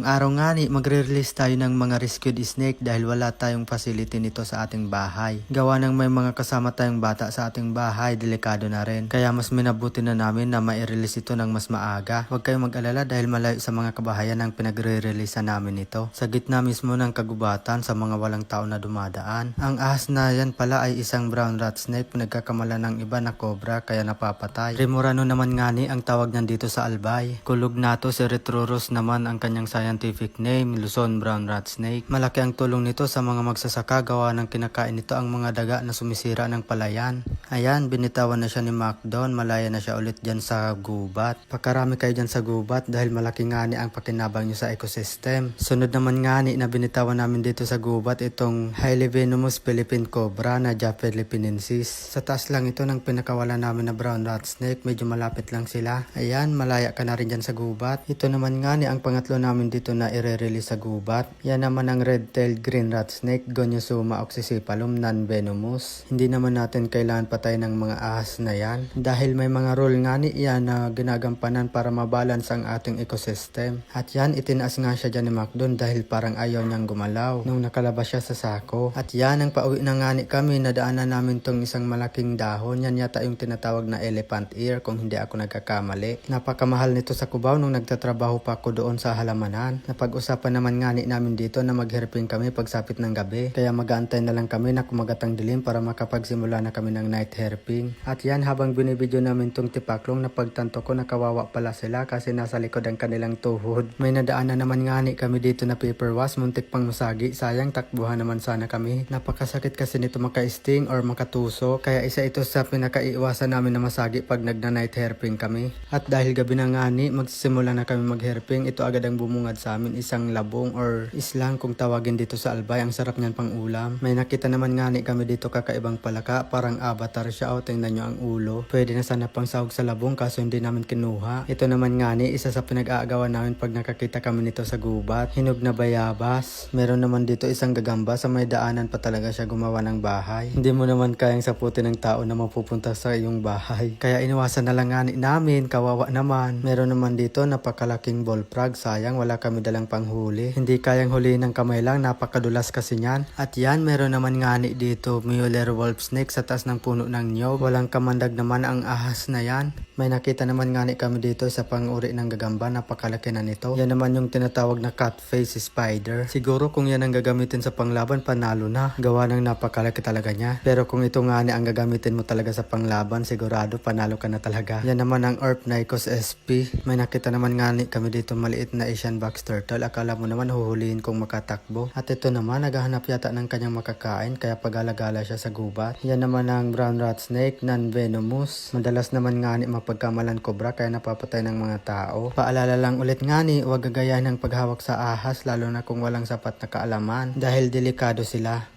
Ngayong araw nga ni, magre-release tayo ng mga rescued snake dahil wala tayong facility nito sa ating bahay. Gawa ng may mga kasama tayong bata sa ating bahay, delikado na rin. Kaya mas minabuti na namin na mai-release ito ng mas maaga. Huwag kayong mag-alala dahil malayo sa mga kabahayan ang pinagre-release namin ito. Sa gitna mismo ng kagubatan sa mga walang tao na dumadaan. Ang ahas na yan pala ay isang brown rat snake pinagkakamala ng iba na cobra kaya napapatay. Remorano naman nga ni ang tawag niyan dito sa Albay. Kulog nato si Retrorus naman ang kanyang scientific name, Luzon Brown Rat Snake. Malaki ang tulong nito sa mga magsasaka gawa ng kinakain nito ang mga daga na sumisira ng palayan. Ayan, binitawan na siya ni Macdon, malaya na siya ulit dyan sa gubat. Pakarami kayo dyan sa gubat dahil malaki nga ni ang pakinabang nyo sa ecosystem. Sunod naman nga ni na binitawan namin dito sa gubat itong highly venomous Philippine Cobra na Japhet philippinensis. Sa taas lang ito ng pinakawala namin na brown rat snake, medyo malapit lang sila. Ayan, malaya ka na rin dyan sa gubat. Ito naman nga ni ang pangatlo namin dito na ire-release sa gubat. Yan naman ang red-tailed green rat snake, Goniosuma oxycephalum non-venomous. Hindi naman natin kailangan patay ng mga ahas na yan. Dahil may mga rule nga ni yan na ginagampanan para mabalance ang ating ecosystem. At yan, itinaas nga siya dyan ni Macdon dahil parang ayaw niyang gumalaw nung nakalabas siya sa sako. At yan, ang pauwi na nga ni kami, nadaanan namin tong isang malaking dahon. Yan yata yung tinatawag na elephant ear kung hindi ako nagkakamali. Napakamahal nito sa Cubao nung nagtatrabaho pa ako doon sa halamanan. Napag-usapan naman nga ni namin dito na magherping kami pagsapit ng gabi. Kaya mag-aantay na lang kami na kumagat ang dilim para makapagsimula na kami ng night herping. At yan habang binibidyo namin tong tipaklong napagtanto ko na kawawa pala sila kasi nasa likod ang kanilang tuhod. May nadaanan naman nga ni kami dito na paper wash, muntik pang masagi. Sayang takbuhan naman sana kami. Napakasakit kasi nito maka-sting or makatuso. Kaya isa ito sa pinakaiiwasan namin na masagi pag nagna-night herping kami. At dahil gabi na nga ni, magsisimula na kami mag-herping. Ito agad ang bumungad sa amin. Isang labong or islang kung tawagin dito sa Albay. Ang sarap niyan pang ulam. May nakita naman nga ni kami dito kakaibang palaka. Parang avatar siya. O tingnan nyo ang ulo. Pwede na sana pang sahog sa labong kaso hindi namin kinuha. Ito naman nga ni, isa sa pinag-aagawan namin pag nakakita kami nito sa gubat. Hinog na bayabas. Meron naman dito isang gagamba sa may daanan pa talaga siya gumawa ng bahay. Hindi mo naman kayang saputin ng tao na mapupunta sa iyong bahay. Kaya iniwasan na lang nga namin, kawawa naman. Meron naman dito napakalaking bullfrog. Sayang wala kami dalang panghuli. Hindi kayang huli ng kamay lang, napakadulas kasi niyan. At yan, meron naman nga ni dito Mueller wolf snake sa taas ng puno ng nyog. Walang kamandag naman ang ahas na yan. May nakita naman nga ni kami dito sa pang-uri ng gagamba, napakalaki na nito. Yan naman yung tinatawag na cat face spider. Siguro kung yan ang gagamitin sa panglaban, panalo na. Gawa ng napakalaki talaga niya. Pero kung ito nga ni ang gagamitin mo talaga sa panglaban, sigurado panalo ka na talaga. Yan naman ang Orp Nikos SP. May nakita naman nga ni kami dito maliit na Asian box turtle. Akala mo naman huhulihin kung makatakbo. At ito naman, naghahanap yata ng kanyang makakain, kaya pagala-gala siya sa gubat. Yan naman ang brown rat snake, non-venomous. Madalas naman nga ni mapagkamalan kobra, kaya napapatay ng mga tao. Paalala lang ulit nga ni, huwag gagayahin ng paghawak sa ahas, lalo na kung walang sapat na kaalaman, dahil delikado sila.